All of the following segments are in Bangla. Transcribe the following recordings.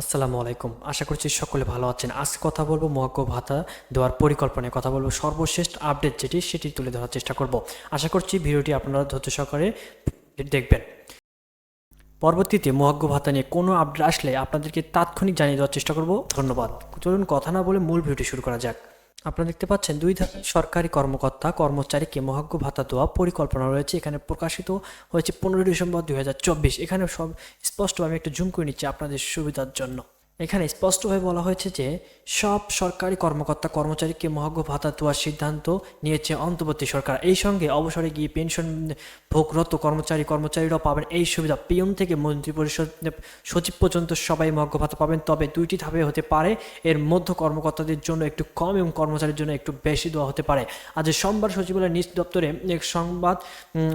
আসসালামু আলাইকুম। আশা করছি সকলে ভালো আছেন। আজকে কথা বলব মহাজ্ঞ ভাতা দেওয়ার পরিকল্পনায় কথা বলব সর্বশেষ আপডেট যেটি, সেটি তুলে ধরার চেষ্টা করব। আশা করছি ভিডিওটি আপনারা ধৈর্য সহকারে দেখবেন। পরবর্তীতে মহাজ্ঞ ভাতা নিয়ে কোনো আপডেট আসলে আপনাদেরকে তাৎক্ষণিক জানিয়ে দেওয়ার চেষ্টা করব। ধন্যবাদ। চলুন কথা না বলে মূল ভিডিওটি শুরু করা যাক। আপনারা দেখতে পাচ্ছেন দুই ধরনের সরকারি কর্মকর্তা কর্মচারীকে মহাজ্ঞ ভাতা দেওয়া পরিকল্পনা রয়েছে। এখানে প্রকাশিত হয়েছে পনেরোই ডিসেম্বর দুই হাজার চব্বিশ। এখানে সব স্পষ্টভাবে আমি একটু জুম করে নিচ্ছি আপনাদের সুবিধার জন্য। এখানে স্পষ্টভাবে বলা হয়েছে যে সব সরকারি কর্মকর্তা, কর্মচারীকে মহাজ্ঞ ভাতা দেওয়ার সিদ্ধান্ত নিয়েছে অন্তর্বর্তী সরকার। এই সঙ্গে অবসরে গিয়ে পেনশন ভোগরত কর্মচারী, কর্মচারীরাও পাবেন। এই সুবিধা পিএম থেকে মন্ত্রী পরিষদ সচিব পর্যন্ত সবাই মহাজ্ঞ ভাতা পাবেন। তবে দুইটি ধাপে হতে পারে। এর মধ্যে কর্মকর্তাদের জন্য একটু কম এবং কর্মচারীর জন্য একটু বেশি দেওয়া হতে পারে। আজ সোমবার সচিবালয়ের নিজ দপ্তরে এক সংবাদ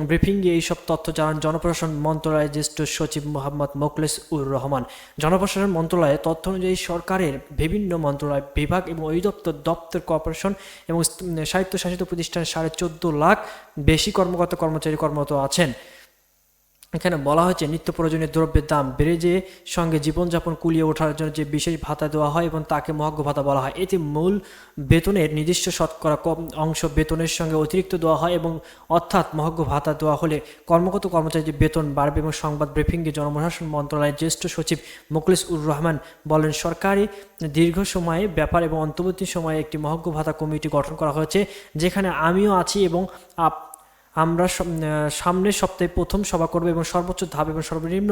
ব্রিফিংয়ে এইসব তথ্য জানান জনপ্রশাসন মন্ত্রণালয়ের জ্যেষ্ঠ সচিব মোহাম্মদ মোখলেস উর রহমান। জনপ্রশাসন মন্ত্রণালয়ে তথ্য অনুযায়ী সরকারের বিভিন্ন মন্ত্রণালয়, বিভাগ এবং অধিদপ্তর, দপ্তর, কর্পোরেশন এবং স্বায়ত্তশাসিত প্রতিষ্ঠান সাড়ে চোদ্দ লাখ বেশি কর্মকর্তা, কর্মচারী কর্মরত আছেন। এখানে বলা হয়েছে, নিত্য প্রয়োজনীয় দ্রব্যের দাম বেড়ে যে সঙ্গে জীবনযাপন কুলিয়ে ওঠার জন্য যে বিশেষ ভাতা দেওয়া হয় এবং তাকে মহাজ্ঞ ভাতা বলা হয়, এতে মূল বেতনের নির্দিষ্ট শতকরা কম অংশ বেতনের সঙ্গে অতিরিক্ত দেওয়া হয় এবং অর্থাৎ মহাজ্ঞ ভাতা দেওয়া হলে কর্মগত কর্মচারীদের বেতন বাড়বে এবং সংবাদ ব্রিফিংয়ে জনপ্রশাসন মন্ত্রণালয়ের জ্যেষ্ঠ সচিব মুখলিস উর রহমান বলেন, সরকারি দীর্ঘ সময়ে ব্যাপার এবং অন্তর্বর্তী সময়ে একটি মহাজ্ঞ ভাতা কমিটি গঠন করা হয়েছে, যেখানে আমিও আছি এবং আপ আমরা সামনের সপ্তাহে প্রথম সভা করব এবং সর্বোচ্চ ধাপ এবং সর্বনিম্ন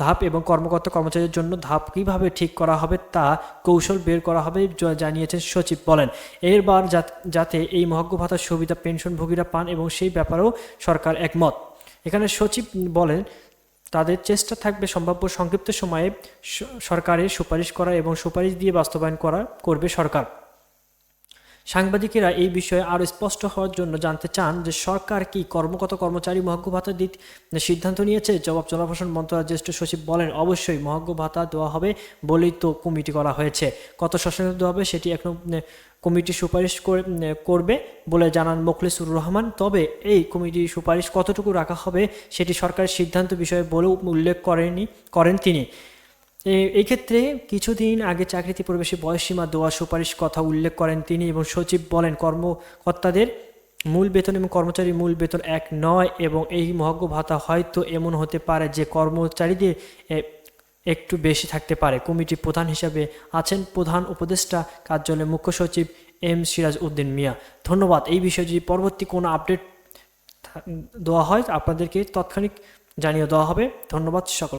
ধাপ এবং কর্মকর্তা কর্মচারীর জন্য ধাপ কীভাবে ঠিক করা হবে তা কৌশল বের করা হবে জানিয়েছেন সচিব বলেন। এরবার যাতে এই মহাজ্ঞ ভাতার সুবিধা পেনশনভোগীরা পান এবং সেই ব্যাপারেও সরকার একমত। এখানে সচিব বলেন, তাদের চেষ্টা থাকবে সম্ভাব্য সংক্ষিপ্ত সময়ে সরকারের সুপারিশ করা এবং সুপারিশ দিয়ে বাস্তবায়ন করা করবে সরকার। সাংবাদিকেরা এই বিষয়ে আরও স্পষ্ট হওয়ার জন্য জানতে চান যে সরকার কি কর্মকত কর্মচারী মহাজ্ঞ ভাতা দিতে সিদ্ধান্ত নিয়েছে? জবাব জনপ্রশাসন মন্ত্রণালয়ের জ্যেষ্ঠ সচিব বলেন, অবশ্যই মহাজ্ঞ ভাতা দেওয়া হবে বলেই তো কমিটি করা হয়েছে। কত শাসন দেওয়া হবে সেটি এখন কমিটি সুপারিশ করবে বলে জানান মোখলেসুর রহমান। তবে এই কমিটির সুপারিশ কতটুকু রাখা হবে সেটি সরকারের সিদ্ধান্ত বিষয়ে বলেও উল্লেখ করেনি, করেন তিনি। এই ক্ষেত্রে কিছুদিন আগে চাকরিতে প্রবেশে বয়সীমা দেওয়া সুপারিশ কথা উল্লেখ করেন তিনি এবং সচিব বলেন, কর্মকর্তাদের মূল বেতন এবং কর্মচারীর মূল বেতন এক নয় এবং এই মহাজ্ঞ ভাতা হয়তো এমন হতে পারে যে কর্মচারীদের একটু বেশি থাকতে পারে। কমিটি প্রধান হিসাবে আছেন প্রধান উপদেষ্টা কার্যালয়ের মুখ্য সচিব এম সিরাজ উদ্দিন মিয়া। ধন্যবাদ। এই বিষয়ে যদি পরবর্তী কোনো আপডেট দেওয়া হয়, আপনাদেরকে তৎক্ষণিক জানিয়ে দেওয়া হবে। ধন্যবাদ সকল